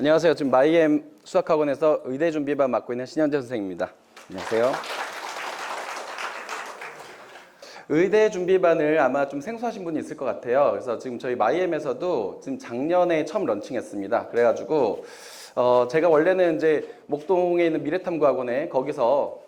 안녕하세요. 지금 마이엠 수학학원에서 의대 준비반 맡고 있는 신현재 선생입니다. 안녕하세요. 의대 준비반을 아마 좀 생소하신 분이 있을 것 같아요. 그래서 지금 저희 마이엠에서도 지금 작년에 처음 런칭했습니다. 그래가지고 어 제가 원래는 이제 목동에 있는 미래탐구학원에 거기서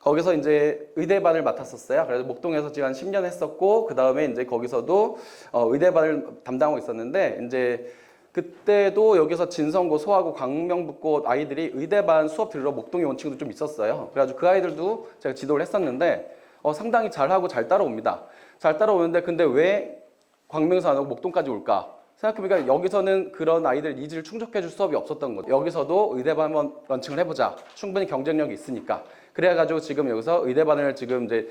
거기서 이제 의대반을 맡았었어요. 그래서 목동에서 지금 한 10년 했었고 그 다음에 이제 거기서도 어, 의대반을 담당하고 있었는데 이제 그때도 여기서 진성고, 소하고, 광명북고 아이들이 의대반 수업 들으러 목동에 온 친구도 좀 있었어요. 그래가지고 그 아이들도 제가 지도를 했었는데 어, 상당히 잘하고 잘 따라옵니다. 잘 따라오는데 근데 왜 광명에서 안 오고 목동까지 올까? 생각해보니까 여기서는 그런 아이들 니즈를 충족해줄 수업이 없었던 거죠. 여기서도 의대반 한번 런칭을 해보자. 충분히 경쟁력이 있으니까. 그래가지고 지금 여기서 의대반을 지금 이제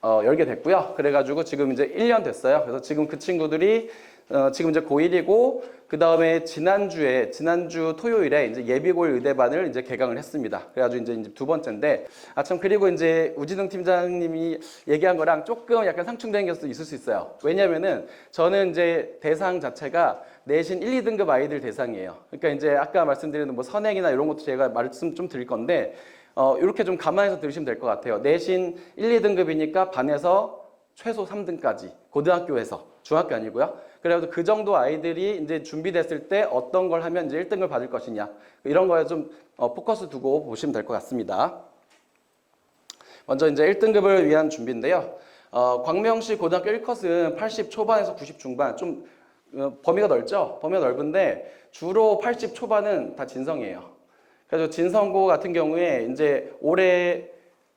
어, 열게 됐고요. 그래가지고 지금 이제 1년 됐어요. 그래서 지금 그 친구들이 어, 지금 이제 고1이고 그 다음에 지난주에 지난주 토요일에 이제 예비고일 의대반을 이제 개강을 했습니다. 그래가지고 이제, 이제 두 번째인데 아 참 그리고 이제 우진웅 팀장님이 얘기한 거랑 조금 약간 상충된 게 있을 수 있어요. 왜냐면은 저는 이제 대상 자체가 내신 1, 2등급 아이들 대상이에요. 그러니까 이제 아까 말씀드리는 뭐 선행이나 이런 것도 제가 말씀 좀 드릴 건데 어, 이렇게 좀 감안해서 들으시면 될 것 같아요. 내신 1, 2등급이니까 반에서 최소 3등까지 고등학교에서 중학교 아니고요. 그래도 그 정도 아이들이 이제 준비됐을 때 어떤 걸 하면 이제 1등을 받을 것이냐 이런 거에 좀 어, 포커스 두고 보시면 될 것 같습니다. 먼저 이제 1등급을 위한 준비인데요. 어, 광명시 고등학교 1컷은 80 초반에서 90 중반 좀 어, 범위가 넓죠. 범위가 넓은데 주로 80 초반은 다 진성이에요. 그래서 진성고 같은 경우에 이제 올해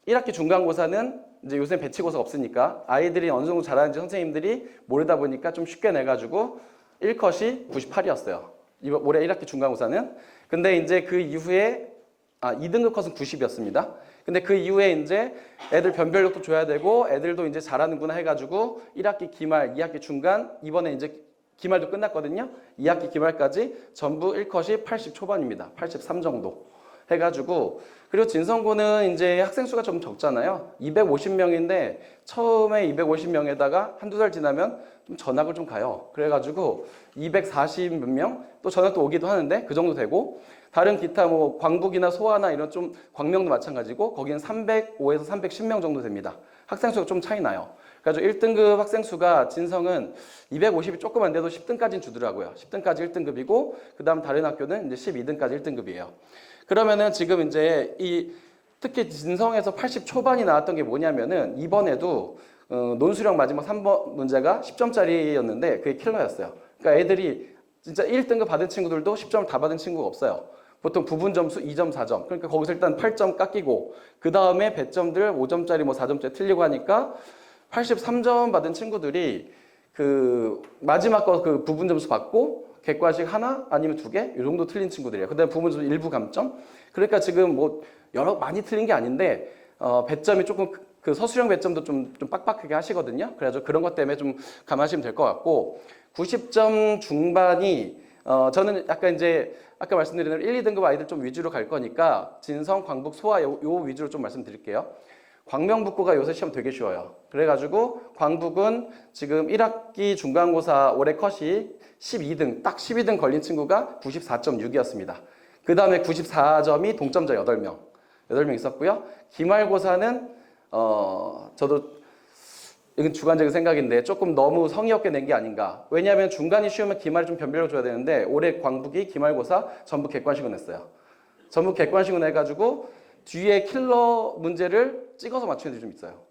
1학기 중간고사는 이제 요새 배치고사 없으니까 아이들이 어느 정도 잘하는지 선생님들이 모르다 보니까 좀 쉽게 내가지고 1컷이 98이었어요. 이번 올해 1학기 중간고사는. 근데 이제 그 이후에 아 2등급 컷은 90이었습니다. 근데 그 이후에 이제 애들 변별력도 줘야 되고 애들도 이제 잘하는구나 해가지고 1학기 기말, 2학기 중간 이번에 이제 기말도 끝났거든요. 2학기 기말까지 전부 1컷이 80 초반입니다. 83 정도 해가지고 그리고 진성고는 이제 학생 수가 좀 적잖아요. 250명인데 처음에 250명에다가 한두 달 지나면 좀 전학을 좀 가요. 그래가지고 240 몇 명, 또 전학도 오기도 하는데 그 정도 되고 다른 기타 뭐 광북이나 소아나 이런 좀 광명도 마찬가지고 거기는 305에서 310명 정도 됩니다. 학생 수가 좀 차이 나요. 그래가지고 1등급 학생 수가 진성은 250이 조금 안 돼도 10등까지는 주더라고요. 10등까지 1등급이고 그다음 다른 학교는 이제 12등까지 1등급이에요. 그러면은 지금 이제 이 특히 진성에서 80 초반이 나왔던 게 뭐냐면은 이번에도 어, 논술형 마지막 3번 문제가 10점짜리였는데 그게 킬러였어요. 그러니까 애들이 진짜 1등급 받은 친구들도 10점을 다 받은 친구가 없어요. 보통 부분 점수 2점, 4점. 그러니까 거기서 일단 8점 깎이고 그 다음에 배점들 5점짜리 뭐 4점짜리 틀리고 하니까 83점 받은 친구들이 그 마지막 거 그 부분 점수 받고 객관식 하나 아니면 두 개 이 정도 틀린 친구들이에요. 그다음에 부분 점수 일부 감점. 그러니까 지금 뭐 여러 많이 틀린 게 아닌데 어, 배점이 조금 그- 그 서술형 배점도 좀, 좀 빡빡하게 하시거든요. 그래서 그런 것 때문에 좀 감하시면 될 것 같고 90점 중반이 어, 저는 약간 이제 아까 말씀드린 1, 2등급 아이들 좀 위주로 갈 거니까 진성, 광북, 소아 요, 요 위주로 좀 말씀드릴게요. 광명북고가 요새 시험 되게 쉬워요. 그래가지고 광북은 지금 1학기 중간고사 올해 컷이 12등, 딱 12등 걸린 친구가 94.6이었습니다. 그 다음에 94점이 동점자 8명, 8명 있었고요. 기말고사는 어, 저도 이건 주관적인 생각인데 조금 너무 성의 없게 낸 게 아닌가. 왜냐하면 중간이 쉬우면 기말을 좀 변별을 줘야 되는데 올해 광북이 기말고사 전부 객관식은 했어요. 전부 객관식은 해가지고 뒤에 킬러 문제를 찍어서 맞추는 애들이 좀 있어요.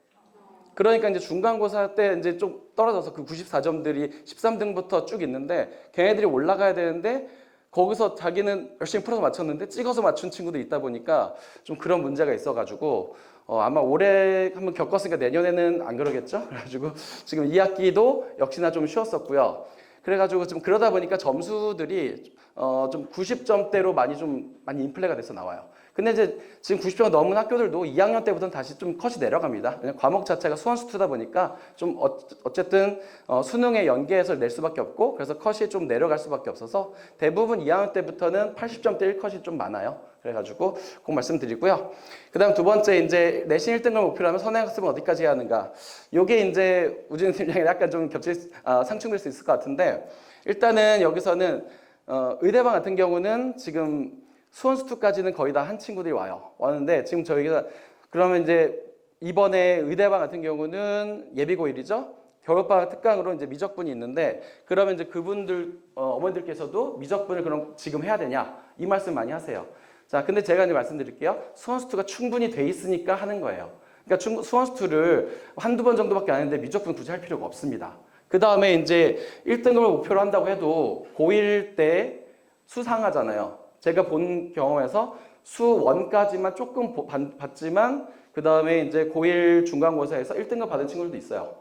그러니까 이제 중간고사 때 이제 좀 떨어져서 그 94점들이 13등부터 쭉 있는데 걔네들이 올라가야 되는데 거기서 자기는 열심히 풀어서 맞췄는데 찍어서 맞춘 친구도 있다 보니까 좀 그런 문제가 있어가지고 어, 아마 올해 한번 겪었으니까 내년에는 안 그러겠죠? 그래가지고 지금 2학기도 역시나 좀 쉬웠었고요. 그래가지고 좀 그러다 보니까 점수들이 어, 좀 90점대로 많이 좀 많이 인플레가 돼서 나와요. 근데 이제 지금 90점 넘은 학교들도 2학년 때부터는 다시 좀 컷이 내려갑니다. 왜냐면 과목 자체가 수원수투다 보니까 좀 어, 어쨌든 어, 수능에 연계해서 낼 수밖에 없고 그래서 컷이 좀 내려갈 수밖에 없어서 대부분 2학년 때부터는 80점대 1컷이 좀 많아요. 그래가지고 꼭 말씀드리고요. 그 다음 두 번째 이제 내신 1등을 목표로 하면 선행학습은 어디까지 해야 하는가? 요게 이제 우진 팀장이 약간 좀 겹칠 아, 상충될 수 있을 것 같은데 일단은 여기서는 어, 의대방 같은 경우는 지금 수원 수투까지는 거의 다 한 친구들이 와요. 왔는데 지금 저희가 그러면 이제 이번에 의대방 같은 경우는 예비고일이죠. 겨울방학 특강으로 이제 미적분이 있는데 그러면 이제 그분들 어, 어머니들께서도 미적분을 그럼 지금 해야 되냐 이 말씀 많이 하세요. 자, 근데 제가 이제 말씀드릴게요. 수원수투가 충분히 돼 있으니까 하는 거예요. 그러니까 중- 수원수투를 한두 번 정도밖에 안 했는데 미적분 굳이 할 필요가 없습니다. 그 다음에 이제 1등급을 목표로 한다고 해도 고1 때 수상하잖아요. 제가 본 경험에서 수원까지만 조금 봤지만 그 다음에 이제 고1 중간고사에서 1등급 받은 친구들도 있어요.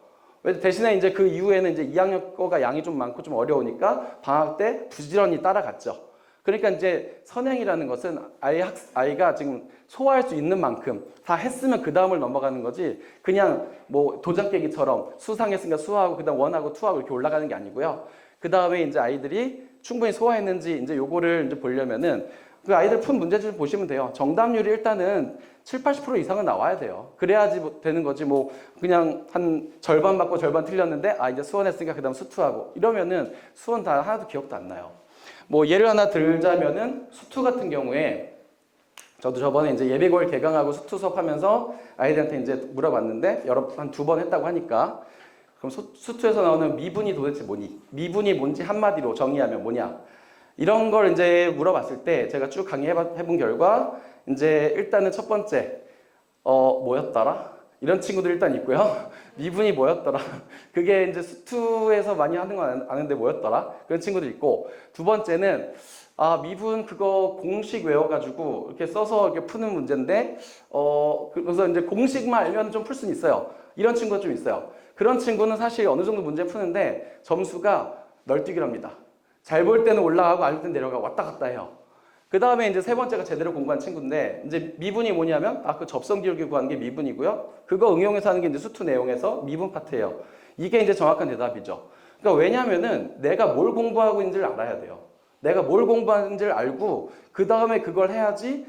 왜 대신에 이제 그 이후에는 이제 2학년 거가 양이 좀 많고 좀 어려우니까 방학 때 부지런히 따라갔죠. 그러니까 이제 선행이라는 것은 아이 학, 아이가 지금 소화할 수 있는 만큼 다 했으면 그 다음을 넘어가는 거지 그냥 뭐 도장 깨기처럼 수상했으니까 수하고 그 다음 원하고 투하고 이렇게 올라가는 게 아니고요. 그 다음에 이제 아이들이 충분히 소화했는지 이제 요거를 이제 보려면은 그 아이들 푼 문제집을 보시면 돼요. 정답률이 일단은 7, 80% 이상은 나와야 돼요. 그래야지 뭐 되는 거지 뭐 그냥 한 절반 맞고 절반 틀렸는데 아 이제 수원했으니까 그다음 수투하고 이러면은 수원 다 하나도 기억도 안 나요. 뭐 예를 하나 들자면은 수투 같은 경우에 저도 저번에 이제 예비고일 개강하고 수투 수업하면서 아이들한테 이제 물어봤는데 여러 한 두 번 했다고 하니까 그럼 수, 수투에서 나오는 미분이 도대체 뭐니? 미분이 뭔지 한마디로 정의하면 뭐냐? 이런 걸 이제 물어봤을 때 제가 쭉 강의해본 결과 이제 일단은 첫 번째 어 뭐였더라? 이런 친구들 일단 있고요. 미분이 뭐였더라? 그게 이제 수투에서 많이 하는 건 아는데 뭐였더라? 그런 친구들 있고 두 번째는 아 미분 그거 공식 외워가지고 이렇게 써서 이렇게 푸는 문제인데 어 그래서 이제 공식만 알면 좀 풀 수는 있어요. 이런 친구가 좀 있어요. 그런 친구는 사실 어느 정도 문제 푸는데 점수가 널뛰기랍니다. 잘 볼 때는 올라가고 안 볼 때는 내려가 왔다 갔다 해요. 그 다음에 이제 세 번째가 제대로 공부한 친구인데 이제 미분이 뭐냐면 아그 접선 기울기 구하는 게 미분이고요. 그거 응용해서 하는 게 이제 수투 내용에서 미분 파트예요. 이게 이제 정확한 대답이죠. 그러니까 왜냐면은 내가 뭘 공부하고 있는지를 알아야 돼요. 내가 뭘 공부하는지를 알고 그 다음에 그걸 해야지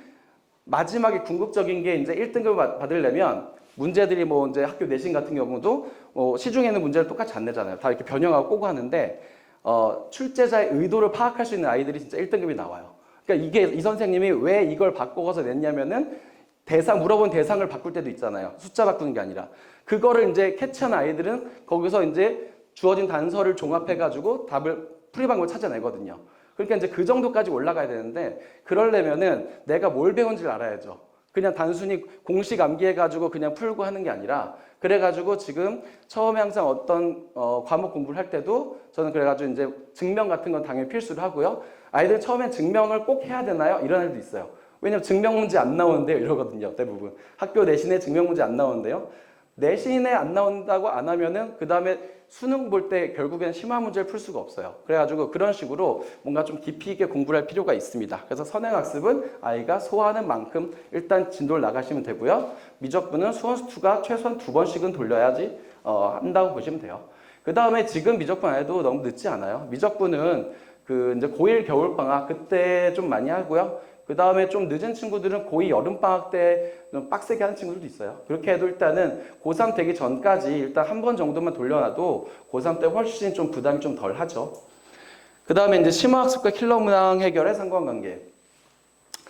마지막에 궁극적인 게 이제 1등급을 받으려면 문제들이 뭐 이제 학교 내신 같은 경우도 어, 시중에는 문제를 똑같이 안 내잖아요. 다 이렇게 변형하고 꼬고 하는데 어, 출제자의 의도를 파악할 수 있는 아이들이 진짜 1등급이 나와요. 그러니까 이게 이 선생님이 왜 이걸 바꿔서 냈냐면은 대상 물어본 대상을 바꿀 때도 있잖아요. 숫자 바꾸는 게 아니라 그거를 이제 캐치한 아이들은 거기서 이제 주어진 단서를 종합해 가지고 답을 풀이 방법을 찾아내거든요. 그러니까 이제 그 정도까지 올라가야 되는데 그러려면은 내가 뭘 배운지를 알아야죠. 그냥 단순히 공식 암기해가지고 그냥 풀고 하는 게 아니라 그래가지고 지금 처음에 항상 어떤 어, 과목 공부를 할 때도 저는 그래가지고 이제 증명 같은 건 당연히 필수로 하고요. 아이들 처음엔 증명을 꼭 해야 되나요? 이런 애들도 있어요. 왜냐면 증명 문제 안 나오는데요. 이러거든요. 대부분. 학교 내신에 증명 문제 안 나오는데요. 내신에 안 나온다고 안 하면은 그 다음에 수능 볼 때 결국엔 심화 문제를 풀 수가 없어요. 그래가지고 그런 식으로 뭔가 좀 깊이 있게 공부를 할 필요가 있습니다. 그래서 선행학습은 아이가 소화하는 만큼 일단 진도를 나가시면 되고요. 미적분은 수원수투가 최소한 두 번씩은 돌려야지 어, 한다고 보시면 돼요. 그 다음에 지금 미적분 안 해도 너무 늦지 않아요. 미적분은 그 이제 고1 겨울방학 그때 좀 많이 하고요. 그 다음에 좀 늦은 친구들은 고2 여름방학 때 좀 빡세게 하는 친구들도 있어요. 그렇게 해도 일단은 고3 되기 전까지 일단 한 번 정도만 돌려놔도 고3 때 훨씬 좀 부담이 좀 덜 하죠. 그 다음에 이제 심화학습과 킬러 문항 해결의 상관관계.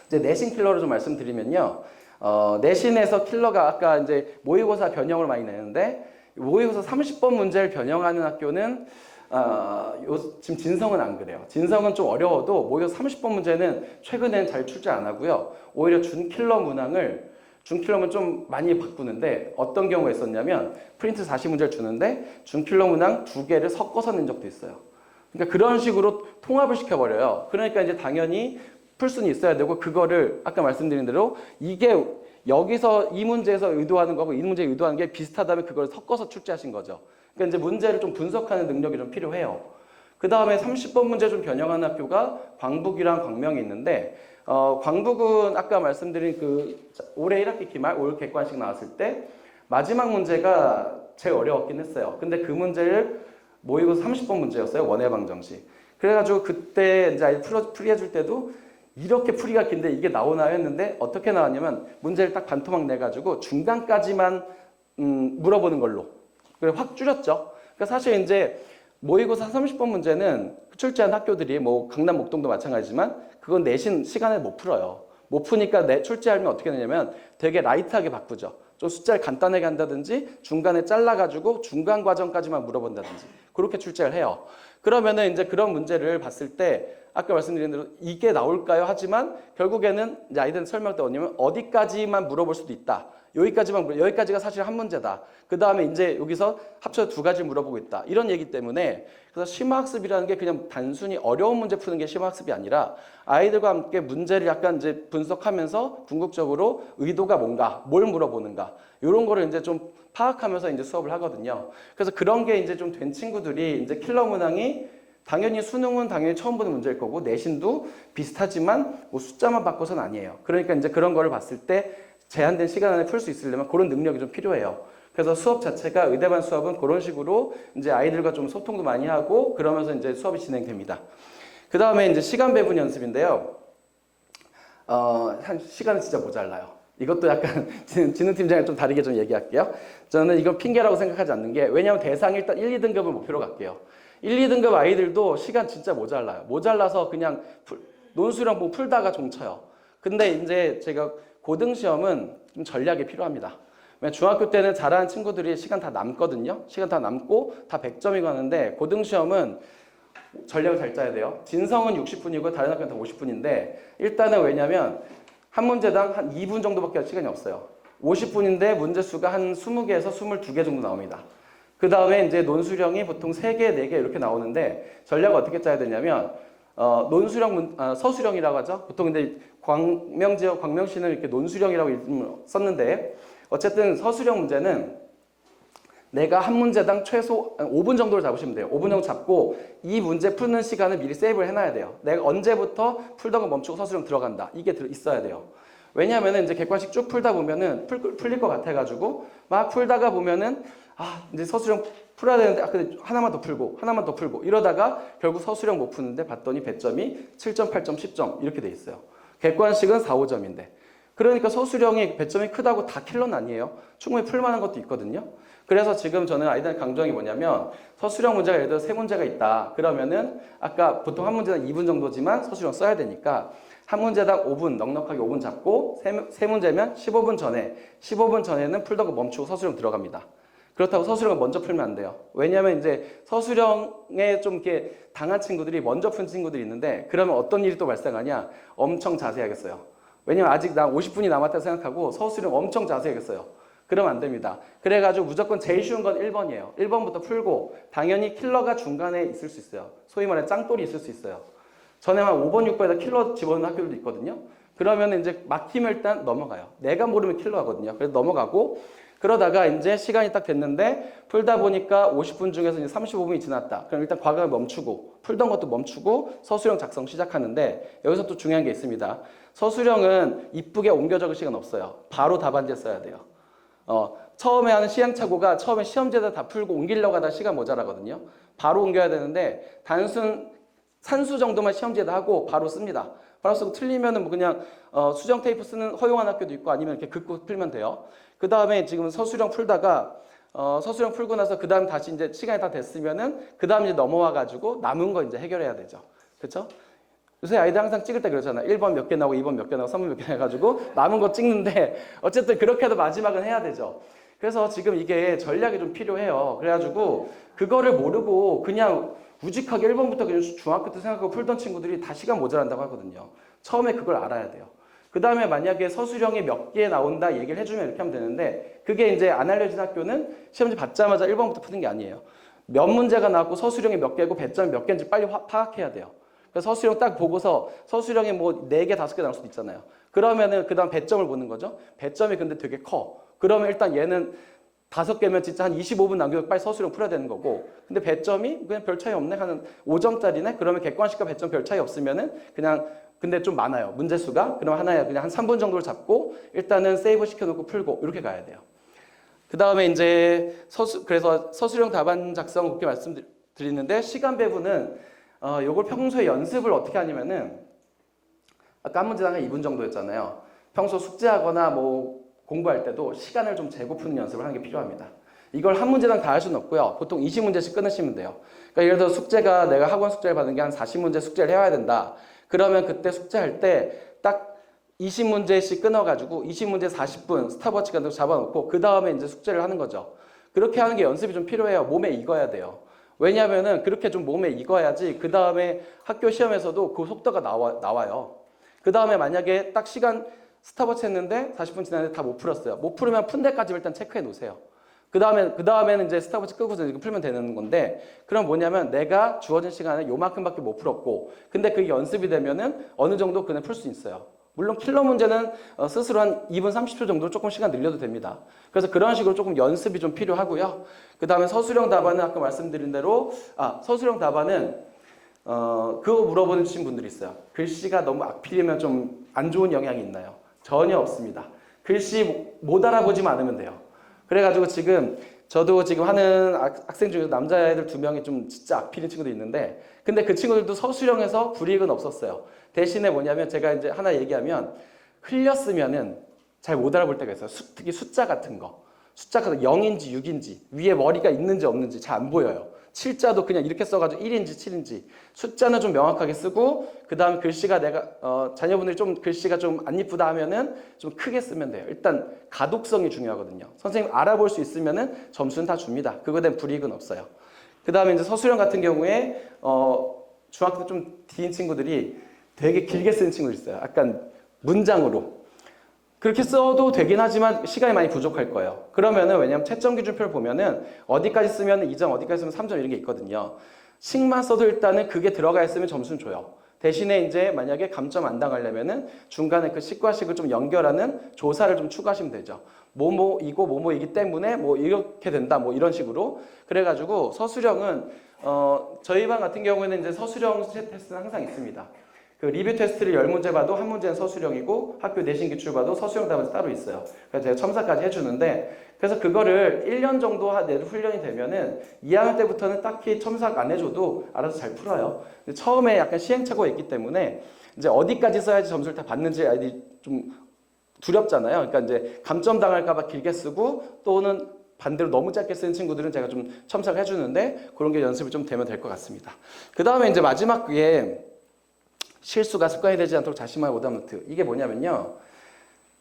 이제 내신 킬러를 좀 말씀드리면요. 어, 내신에서 킬러가 아까 이제 모의고사 변형을 많이 내는데 모의고사 30번 문제를 변형하는 학교는 어, 요, 지금 진성은 안 그래요. 진성은 좀 어려워도 모의고사 30번 문제는 최근에는 잘 출제 안 하고요. 오히려 준킬러 문항을 준킬러문 좀 많이 바꾸는데 어떤 경우가 있었냐면 프린트 40문제를 주는데 준킬러 문항 두 개를 섞어서 낸 적도 있어요. 그러니까 그런 식으로 통합을 시켜버려요. 그러니까 이제 당연히 풀 수는 있어야 되고 그거를 아까 말씀드린 대로 이게 여기서 이 문제에서 의도하는 거고 이 문제에 의도하는 게 비슷하다면 그걸 섞어서 출제하신 거죠. 그러니까 이제 문제를 좀 분석하는 능력이 좀 필요해요. 그 다음에 30번 문제 좀 변형한 학교가 광북이랑 광명이 있는데 어, 광북은 아까 말씀드린 그 올해 1학기 기말 올 객관식 나왔을 때 마지막 문제가 제일 어려웠긴 했어요. 근데 그 문제를 모의고사 30번 문제였어요. 원해 방정식. 그래가지고 그때 이제 풀어, 풀이해줄 때도 이렇게 풀이가 긴데 이게 나오나 했는데 어떻게 나왔냐면 문제를 딱 반토막 내가지고 중간까지만 음, 물어보는 걸로 그래 확 줄였죠. 그러니까 사실 이제 모의고사 30번 문제는 출제한 학교들이 뭐 강남 목동도 마찬가지지만 그건 내신 시간에 못 풀어요. 못 푸니까 내 출제하면 어떻게 되냐면 되게 라이트하게 바꾸죠. 좀 숫자를 간단하게 한다든지 중간에 잘라가지고 중간 과정까지만 물어본다든지 그렇게 출제를 해요. 그러면은 이제 그런 문제를 봤을 때 아까 말씀드린 대로 이게 나올까요? 하지만 결국에는 아이들은 설명할 때 뭐냐면 어디까지만 물어볼 수도 있다. 여기까지만 물어, 여기까지가 사실 한 문제다. 그 다음에 이제 여기서 합쳐서 두 가지 물어보고 있다. 이런 얘기 때문에 그래서 심화학습이라는 게 그냥 단순히 어려운 문제 푸는 게 심화학습이 아니라 아이들과 함께 문제를 약간 이제 분석하면서 궁극적으로 의도가 뭔가, 뭘 물어보는가 이런 거를 이제 좀 파악하면서 이제 수업을 하거든요. 그래서 그런 게 이제 좀 된 친구들이 이제 킬러 문항이 당연히 수능은 당연히 처음 보는 문제일 거고 내신도 비슷하지만 뭐 숫자만 바꿔서는 아니에요. 그러니까 이제 그런 거를 봤을 때 제한된 시간 안에 풀 수 있으려면 그런 능력이 좀 필요해요. 그래서 수업 자체가 의대반 수업은 그런 식으로 이제 아이들과 좀 소통도 많이 하고 그러면서 이제 수업이 진행됩니다. 그 다음에 이제 시간 배분 연습인데요. 어, 한 시간은 진짜 모자라요. 이것도 약간 진흥 팀장이 좀 다르게 좀 얘기할게요. 저는 이건 핑계라고 생각하지 않는 게 왜냐하면 대상 일단 1, 2등급을 목표로 갈게요. 1, 2등급 아이들도 시간 진짜 모자라요. 모자라서 그냥 풀- 논술형 뭐 풀다가 종쳐요. 근데 이제 제가 고등 시험은 좀 전략이 필요합니다. 중학교 때는 잘하는 친구들이 시간 다 남거든요. 시간 다 남고 다 100점이고 하는데 고등 시험은 전략을 잘 짜야 돼요. 진성은 60분이고 다른 학교는 다 50분인데 일단은 왜냐면 한 문제당 한 2분 정도밖에 할 시간이 없어요. 50분인데 문제 수가 한 20개에서 22개 정도 나옵니다. 그 다음에 이제 논수령이 보통 3개, 4개 이렇게 나오는데 전략을 어떻게 짜야 되냐면 어, 문- 아, 서수령이라고 하죠. 보통 근데 광명 지역, 광명시는 이렇게 이름을 썼는데 어쨌든 서수령 문제는 내가 한 문제당 최소 5분 정도를 잡으시면 돼요. 5분 정도 잡고 이 문제 푸는 시간을 미리 세이브를 해놔야 돼요. 내가 언제부터 풀던 거 멈추고 서술형 들어간다. 이게 들- 있어야 돼요. 왜냐하면 이제 객관식 쭉 풀다 보면은 풀, 풀릴 것 같아가지고 막 풀다가 보면은 아 이제 서술형 풀어야 되는데 아 근데 하나만 더 풀고 하나만 더 풀고 이러다가 결국 서술형 못 푸는데 봤더니 배점이 7점, 8점, 10점 이렇게 돼 있어요. 객관식은 4, 5점인데 그러니까 서술형이 배점이 크다고 다 킬러는 아니에요. 충분히 풀만한 것도 있거든요. 그래서 지금 저는 아이들 강조한 게 뭐냐면 서술형 문제가 예를 들어 세 문제가 있다. 그러면은 아까 보통 한 문제당 2분 정도지만 서술형 써야 되니까 한 문제당 5분 넉넉하게 5분 잡고 세, 문- 세 문제면 15분 전에 15분 전에는 풀던 거 멈추고 서술형 들어갑니다. 그렇다고 서술형을 먼저 풀면 안 돼요. 왜냐하면 이제 서술형에 좀 이렇게 당한 친구들이 먼저 푼 친구들이 있는데 그러면 어떤 일이 또 발생하냐? 엄청 자세하겠어요. 왜냐면 아직 나 50분이 남았다 생각하고 서술형 엄청 자세하겠어요. 그러면 안 됩니다. 그래가지고 무조건 제일 쉬운 건 1번이에요. 1번부터 풀고 당연히 킬러가 중간에 있을 수 있어요. 소위 말해 짱돌이 있을 수 있어요. 전에 한 5번, 6번에다 킬러 집어넣는 학교들도 있거든요. 그러면 이제 막히면 일단 넘어가요. 내가 모르면 킬러 하거든요. 그래서 넘어가고 그러다가 이제 시간이 딱 됐는데 풀다 보니까 50분 중에서 이제 35분이 지났다. 그럼 일단 과감히 멈추고 풀던 것도 멈추고 서술형 작성 시작하는데 여기서 또 중요한 게 있습니다. 서술형은 이쁘게 옮겨 적을 시간 없어요. 바로 답안지에 써야 돼요. 어, 처음에 하는 시행착오가 처음에 시험지에다 다 풀고 옮기려고 하다 시간 모자라거든요. 바로 옮겨야 되는데 단순 산수 정도만 시험지에다 하고 바로 씁니다. 바로 쓰고 틀리면은 뭐 그냥 어, 수정 테이프 쓰는 허용한 학교도 있고 아니면 이렇게 긋고 풀면 돼요. 그 다음에 지금 서술형 풀다가 어, 서술형 풀고 나서 그 다음 다시 이제 시간이 다 됐으면은 그 다음 이제 넘어와 가지고 남은 거 이제 해결해야 되죠. 그렇죠? 요새 아이들 항상 찍을 때 그러잖아요. 1번 몇 개 나오고 2번 몇 개 나오고 3번 몇개 해가지고 남은 거 찍는데 어쨌든 그렇게 해도 마지막은 해야 되죠. 그래서 지금 이게 전략이 좀 필요해요. 그래가지고 그거를 모르고 그냥 우직하게 1번부터 그냥 중학교 때 생각하고 풀던 친구들이 다 시간 모자란다고 하거든요. 처음에 그걸 알아야 돼요. 그 다음에 만약에 서술형이 몇 개 나온다 얘기를 해주면 이렇게 하면 되는데 그게 이제 안 알려진 학교는 시험지 받자마자 1번부터 푸는 게 아니에요. 몇 문제가 나왔고 서술형이 몇 개고 배점이 몇 개인지 빨리 화- 파악해야 돼요. 그래서 서술형 딱 보고서 서술형이 뭐 4개, 5개 나올 수도 있잖아요. 그러면은 그 다음 배점을 보는 거죠. 배점이 근데 되게 커. 그러면 일단 얘는 다섯 개면 진짜 한 25분 남겨도 빨리 서술형 풀어야 되는 거고. 근데 배점이 그냥 별 차이 없네. 한 5점짜리네? 그러면 객관식과 배점 별 차이 없으면은 그냥 근데 좀 많아요. 문제 수가. 그럼 하나에 그냥 한 3분 정도를 잡고 일단은 세이브 시켜놓고 풀고 이렇게 가야 돼요. 그 다음에 이제 서수, 그래서 서술형 답안 작성 그렇게 말씀드리는데 시간 배분은 어, 요걸 평소에 연습을 어떻게 하냐면은 아까 한 문제당 한 2분 정도였잖아요. 평소 숙제하거나 뭐 공부할 때도 시간을 좀 재고 푸는 연습을 하는 게 필요합니다. 이걸 한 문제당 다 할 수는 없고요. 보통 20문제씩 끊으시면 돼요. 그러니까 예를 들어 숙제가 내가 학원 숙제를 받은 게 한 40문제 숙제를 해와야 된다. 그러면 그때 숙제할 때 딱 20문제씩 끊어가지고 20문제 40분 스탑워치 같은 거 잡아놓고 그 다음에 이제 숙제를 하는 거죠. 그렇게 하는 게 연습이 좀 필요해요. 몸에 익어야 돼요. 왜냐하면은 그렇게 좀 몸에 익어야지 그 다음에 학교 시험에서도 그 속도가 나와, 나와요. 그 다음에 만약에 딱 시간 스탑워치 했는데 40분 지났는데 다 못 풀었어요. 못 풀으면 푼 데까지 일단 체크해 놓으세요. 그 다음에 그 다음에는 이제 스탑워치 끄고서 이거 풀면 되는 건데 그럼 뭐냐면 내가 주어진 시간에 요만큼밖에 못 풀었고 근데 그게 연습이 되면은 어느 정도 그냥 풀 수 있어요. 물론 킬러 문제는 어, 스스로 한 2분 30초 정도 조금 시간 늘려도 됩니다. 그래서 그런 식으로 조금 연습이 좀 필요하고요. 그 다음에 서술형 답안은 아까 말씀드린 대로 아 서술형 답안은 어 그거 물어보신 분들이 있어요. 글씨가 너무 악필이면 좀 안 좋은 영향이 있나요? 전혀 없습니다. 글씨 못 알아보지만 않으면 돼요. 그래가지고 지금 저도 지금 하는 학- 학생 중에 남자애들 두 명이 좀 진짜 악필인 친구도 있는데 근데 그 친구들도 서술형에서 불이익은 없었어요. 대신에 뭐냐면 제가 이제 하나 얘기하면 흘렸으면은 잘 못 알아볼 때가 있어요. 수- 특히 숫자 같은 거. 숫자 같은 0인지 6인지 위에 머리가 있는지 없는지 잘 안 보여요. 칠자도 그냥 이렇게 써가지고 1인지 7인지 숫자는 좀 명확하게 쓰고 그 다음 글씨가 내가 어, 자녀분들이 좀 글씨가 좀 안 이쁘다 하면은 좀 크게 쓰면 돼요. 일단 가독성이 중요하거든요. 선생님 알아볼 수 있으면은 점수는 다 줍니다. 그거에 대한 불이익은 없어요. 그 다음에 이제 서술형 같은 경우에 어, 중학교 때좀 D인 친구들이 되게 길게 쓰는 친구들 있어요. 약간 문장으로. 그렇게 써도 되긴 하지만 시간이 많이 부족할 거예요. 그러면은 왜냐면 채점 기준표를 보면은 어디까지 쓰면 2점, 어디까지 쓰면 3점 이런 게 있거든요. 식만 써도 일단은 그게 들어가 있으면 점수는 줘요. 대신에 이제 만약에 감점 안 당하려면은 중간에 그 식과 식을 좀 연결하는 조사를 좀 추가하시면 되죠. 뭐뭐이고 뭐뭐이기 때문에 뭐 이렇게 된다 뭐 이런 식으로 그래가지고 서술형은 어 저희 반 같은 경우에는 이제 서술형 테스트는 항상 있습니다. 그 리뷰 테스트를 열 문제 봐도 한 문제는 서술형이고 학교 내신 기출 봐도 서술형 답안이 따로 있어요. 그래서 제가 첨삭까지 해주는데 그래서 그거를 1년 정도 하- 내도 훈련이 되면은 2학년 때부터는 딱히 첨삭 안 해줘도 알아서 잘 풀어요. 처음에 약간 시행착오가 있기 때문에 이제 어디까지 써야지 점수를 다 받는지 아이들이 좀 두렵잖아요. 그러니까 이제 감점 당할까봐 길게 쓰고 또는 반대로 너무 짧게 쓰는 친구들은 제가 좀 첨삭을 해주는데 그런 게 연습이 좀 되면 될 것 같습니다. 그 다음에 이제 마지막 게 실수가 습관이 되지 않도록 자신만의 오답 노트. 이게 뭐냐면요.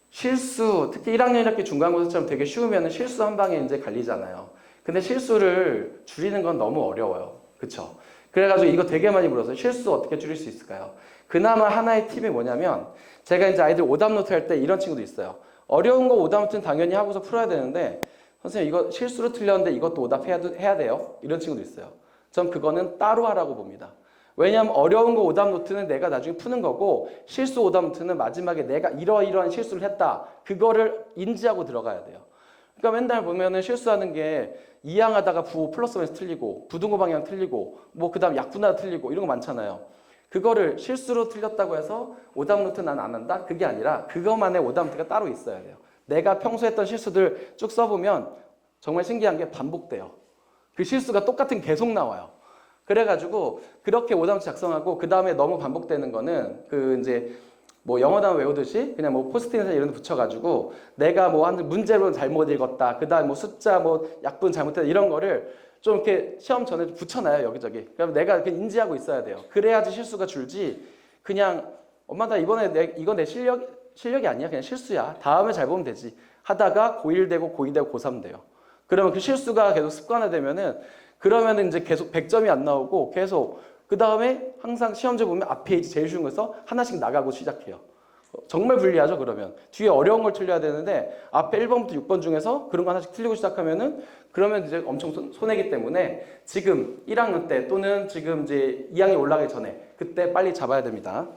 실수, 특히 1학년 1학기 중간고사처럼 되게 쉬우면 실수 한 방에 이제 갈리잖아요. 근데 실수를 줄이는 건 너무 어려워요. 그쵸? 그래가지고 이거 되게 많이 물어서 실수 어떻게 줄일 수 있을까요? 그나마 하나의 팁이 뭐냐면 제가 이제 아이들 오답 노트 할 때 이런 친구도 있어요. 어려운 거 오답 노트는 당연히 하고서 풀어야 되는데 선생님 이거 실수로 틀렸는데 이것도 오답해야 해야 돼요? 이런 친구도 있어요. 전 그거는 따로 하라고 봅니다. 왜냐하면 어려운 거 오답 노트는 내가 나중에 푸는 거고 실수 오답 노트는 마지막에 내가 이러이러한 실수를 했다. 그거를 인지하고 들어가야 돼요. 그러니까 맨날 보면은 실수하는 게 이항하다가 부호 플러스 마이너스 틀리고 부등호 방향 틀리고 뭐 그다음 약분하다 틀리고 이런 거 많잖아요. 그거를 실수로 틀렸다고 해서 오답 노트 난 안 한다? 그게 아니라 그것만의 오답 노트가 따로 있어야 돼요. 내가 평소 했던 실수들 쭉 써보면 정말 신기한 게 반복돼요. 그 실수가 똑같은 게 계속 나와요. 그래가지고 그렇게 오답 노트 작성하고 그 다음에 너무 반복되는 거는 그 이제 뭐 영어 단어 외우듯이 그냥 뭐 포스트잇에 이런 데 붙여가지고 내가 뭐 한 문제로 잘못 읽었다. 그 다음 뭐 숫자 뭐 약분 잘못했다 이런 거를 좀 이렇게 시험 전에 좀 붙여놔요 여기저기. 그럼 내가 그 인지하고 있어야 돼요. 그래야지 실수가 줄지. 그냥 엄마 나 이번에 내 이거 내 실력 실력이 아니야 그냥 실수야. 다음에 잘 보면 되지. 하다가 고1 되고 고2 되고 고3 돼요. 그러면 그 실수가 계속 습관화되면은 그러면은 이제 계속 100점이 안 나오고 계속 그 다음에 항상 시험지 보면 앞 페이지 제일 쉬운 거에서 하나씩 나가고 시작해요. 어, 정말 불리하죠 그러면 뒤에 어려운 걸 틀려야 되는데 앞에 1번부터 6번 중에서 그런 거 하나씩 틀리고 시작하면은 그러면 이제 엄청 손- 손해기 때문에 지금 1학년 때 또는 지금 이제 2학년 올라가기 전에 그때 빨리 잡아야 됩니다.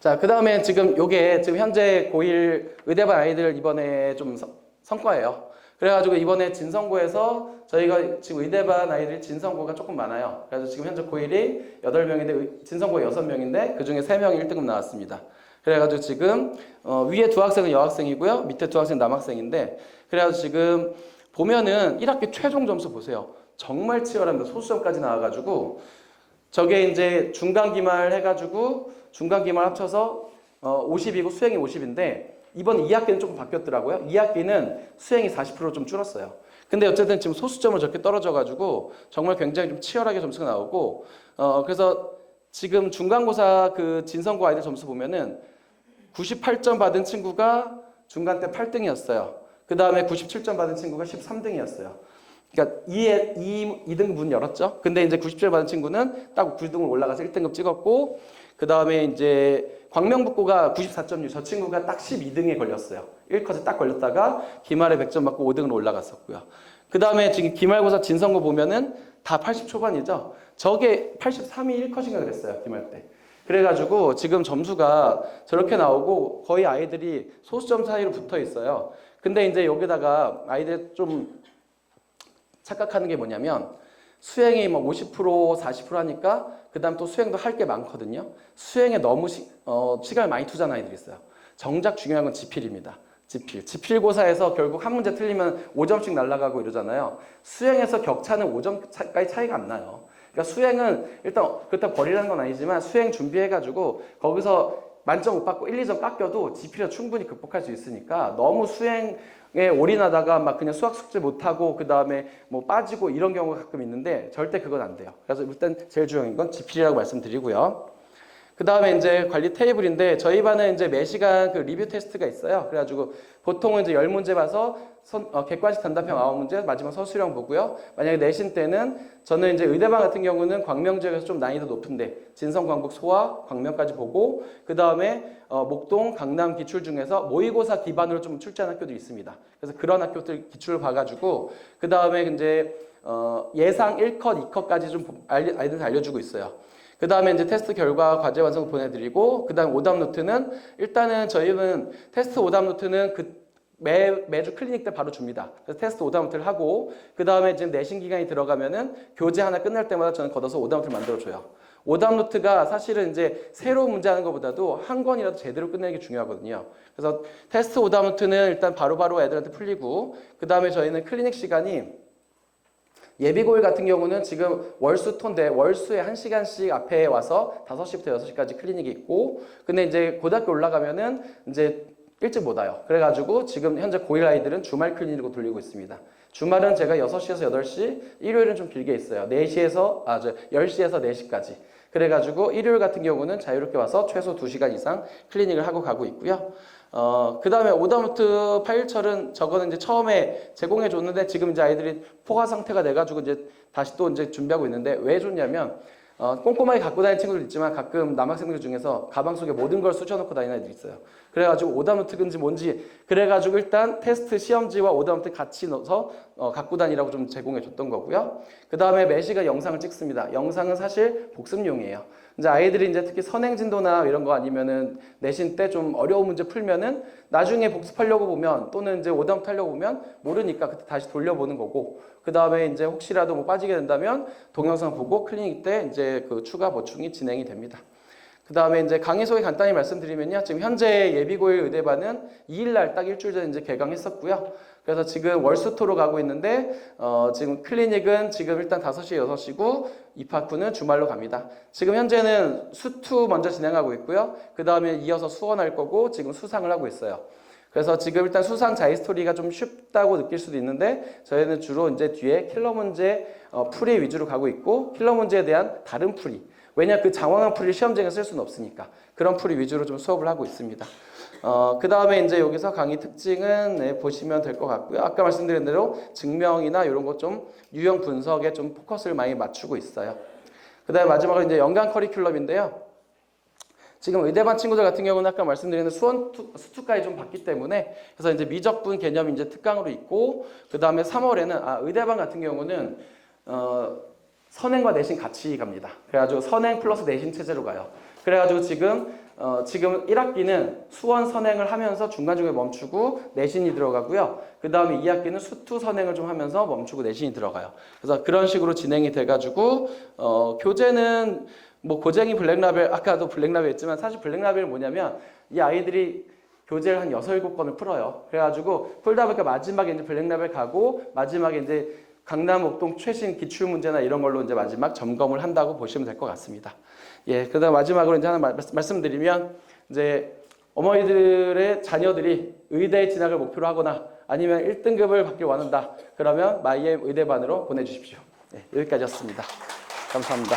자, 그 다음에 지금 요게 지금 현재 고1 의대반 아이들 이번에 좀 성- 성과예요. 그래가지고 이번에 진성고에서 저희가 지금 의대반 아이들 진성고가 조금 많아요. 그래서 지금 현재 고1이 8명인데 진성고 6명인데 그 중에 3명이 1등급 나왔습니다. 그래가지고 지금 어, 위에 두 학생은 여학생이고요. 밑에 두 학생은 남학생인데 그래가지고 지금 보면은 1학기 최종 점수 보세요. 정말 치열합니다. 소수점까지 나와가지고 저게 이제 중간 기말 해가지고 중간 기말 합쳐서 어 50이고 수행이 50인데 이번 2학기는 조금 바뀌었더라고요. 2학기는 수행이 40%좀 줄었어요. 근데 어쨌든 지금 소수점을 저렇게 떨어져가지고 정말 굉장히 좀 치열하게 점수가 나오고 어 그래서 지금 중간고사 그 진성고 아이들 점수 보면은 98점 받은 친구가 중간 때 8등이었어요. 그 다음에 97점 받은 친구가 13등이었어요. 그러니까 2에 2, 2등급 문 열었죠. 근데 이제 90점 받은 친구는 딱 9등을 올라가서 1등급 찍었고 그 다음에 이제 광명북고가 94.6, 저 친구가 딱 12등에 걸렸어요. 1컷에 딱 걸렸다가 기말에 100점 받고 5등으로 올라갔었고요. 그 다음에 지금 기말고사 진성고 보면은 다 80 초반이죠. 저게 83이 1컷인가 그랬어요. 기말 때. 그래가지고 지금 점수가 저렇게 나오고 거의 아이들이 소수점 사이로 붙어 있어요. 근데 이제 여기다가 아이들 좀 착각하는 게 뭐냐면 수행이 뭐 50% 40% 하니까 그다음 또 수행도 할 게 많거든요. 수행에 너무 시, 어, 시간을 많이 투자하는 아이들이 있어요. 정작 중요한 건 지필입니다. 지필. 지필고사에서 결국 한 문제 틀리면 5점씩 날아가고 이러잖아요. 수행에서 격차는 5점까지 차이가 안 나요. 그러니까 수행은 일단 그렇다 버리라는 건 아니지만 수행 준비해가지고 거기서 만점 못 받고 1, 2점 깎여도 지필은 충분히 극복할 수 있으니까 너무 수행에 올인하다가 막 그냥 수학 숙제 못하고 그 다음에 뭐 빠지고 이런 경우가 가끔 있는데 절대 그건 안 돼요. 그래서 일단 제일 중요한 건 지필이라고 말씀드리고요. 그 다음에 이제 관리 테이블인데 저희 반은 이제 매 시간 그 리뷰 테스트가 있어요. 그래가지고 보통은 이제 열 문제 봐서 선, 어, 객관식 단답형 아홉 문제 마지막 서술형 보고요. 만약에 내신 때는 저는 이제 의대반 같은 경우는 광명 지역에서 좀 난이도 높은데 진성, 광북, 소화, 광명까지 보고 그 다음에 어, 목동, 강남 기출 중에서 모의고사 기반으로 좀 출제한 학교도 있습니다. 그래서 그런 학교들 기출을 봐가지고 그 다음에 이제 어, 예상 1컷, 2컷까지 좀 아이들한테 알려주고 있어요. 그 다음에 이제 테스트 결과 과제 완성 보내드리고 그 다음 오답 노트는 일단은 저희는 테스트 오답 노트는 그 매, 매주 클리닉 때 바로 줍니다. 그래서 테스트 오답 노트를 하고 그 다음에 지금 내신 기간이 들어가면은 교재 하나 끝날 때마다 저는 걷어서 오답 노트를 만들어줘요. 오답 노트가 사실은 이제 새로운 문제 하는 것보다도 한 권이라도 제대로 끝내는 게 중요하거든요. 그래서 테스트 오답 노트는 일단 바로바로 애들한테 풀리고 그 다음에 저희는 클리닉 시간이 예비고일 같은 경우는 지금 월수 톤데 월수에 한시간씩 앞에 와서 5시부터 6시까지 클리닉이 있고 근데 이제 고등학교 올라가면은 이제 일찍 못 와요. 그래가지고 지금 현재 고1 아이들은 주말 클리닉으로 돌리고 있습니다. 주말은 제가 6시에서 8시, 일요일은 좀 길게 있어요. 4시에서, 아, 저 10시에서 4시까지. 그래가지고 일요일 같은 경우는 자유롭게 와서 최소 2시간 이상 클리닉을 하고 가고 있고요. 어, 그 다음에 오다노트 파일철은 저거는 이제 처음에 제공해 줬는데 지금 이제 아이들이 포화 상태가 돼가지고 이제 다시 또 이제 준비하고 있는데 왜 줬냐면 어, 꼼꼼하게 갖고 다니는 친구들 있지만 가끔 남학생들 중에서 가방 속에 모든 걸 쑤셔놓고 다니는 애들이 있어요. 그래가지고 오다노트인지 뭔지 그래가지고 일단 테스트 시험지와 오다노트 같이 넣어서 어, 갖고 다니라고 좀 제공해 줬던 거고요. 그 다음에 매시가 영상을 찍습니다. 영상은 사실 복습용이에요. 이제 아이들이 이제 특히 선행 진도나 이런 거 아니면은 내신 때 좀 어려운 문제 풀면은 나중에 복습하려고 보면 또는 이제 오다노트 하려고 보면 모르니까 그때 다시 돌려보는 거고 그 다음에 이제 혹시라도 뭐 빠지게 된다면 동영상 보고 클리닉 때 이제 그 추가 보충이 진행이 됩니다. 그 다음에 이제 강의 소개 간단히 말씀드리면요. 지금 현재 예비고일 의대반은 2일날 딱 일주일 전에 이제 개강했었고요. 그래서 지금 월수토로 가고 있는데, 어, 지금 클리닉은 지금 일단 5시, 6시고, 입학 후는 주말로 갑니다. 지금 현재는 수투 먼저 진행하고 있고요. 그 다음에 이어서 수원할 거고, 지금 수상을 하고 있어요. 그래서 지금 일단 수상 자이스토리가 좀 쉽다고 느낄 수도 있는데 저희는 주로 이제 뒤에 킬러 문제 어, 풀이 위주로 가고 있고 킬러 문제에 대한 다른 풀이 왜냐 그 장황한 풀이 시험장에 쓸 수는 없으니까 그런 풀이 위주로 좀 수업을 하고 있습니다. 어, 그 다음에 이제 여기서 강의 특징은 네, 보시면 될 것 같고요. 아까 말씀드린 대로 증명이나 이런 것 좀 유형 분석에 좀 포커스를 많이 맞추고 있어요. 그 다음에 마지막으로 이제 연간 커리큘럼인데요. 지금 의대반 친구들 같은 경우는 아까 말씀드린 수원 투, 수투까지 좀 봤기 때문에 그래서 이제 미적분 개념이 이제 특강으로 있고 그 다음에 3월에는 아 의대반 같은 경우는 어 선행과 내신 같이 갑니다. 그래가지고 선행 플러스 내신 체제로 가요. 그래가지고 지금 어 지금 1학기는 수원 선행을 하면서 중간중간에 멈추고 내신이 들어가고요. 그 다음에 2학기는 수투 선행을 좀 하면서 멈추고 내신이 들어가요. 그래서 그런 식으로 진행이 돼가지고 어 교재는 뭐 고쟁이 블랙라벨 아까도 블랙라벨 했지만 사실 블랙라벨은 뭐냐면 이 아이들이 교재를 한 6, 7권을 풀어요. 그래가지고 풀다 보니까 마지막에 이제 블랙라벨 가고 마지막에 이제 강남 목동 최신 기출 문제나 이런 걸로 이제 마지막 점검을 한다고 보시면 될 것 같습니다. 예, 그다음 마지막으로 이제 하나 말, 말씀드리면 이제 어머니들의 자녀들이 의대 진학을 목표로 하거나 아니면 1등급을 받길 원한다. 그러면 마이엠 의대반으로 보내주십시오. 네, 여기까지였습니다. 감사합니다.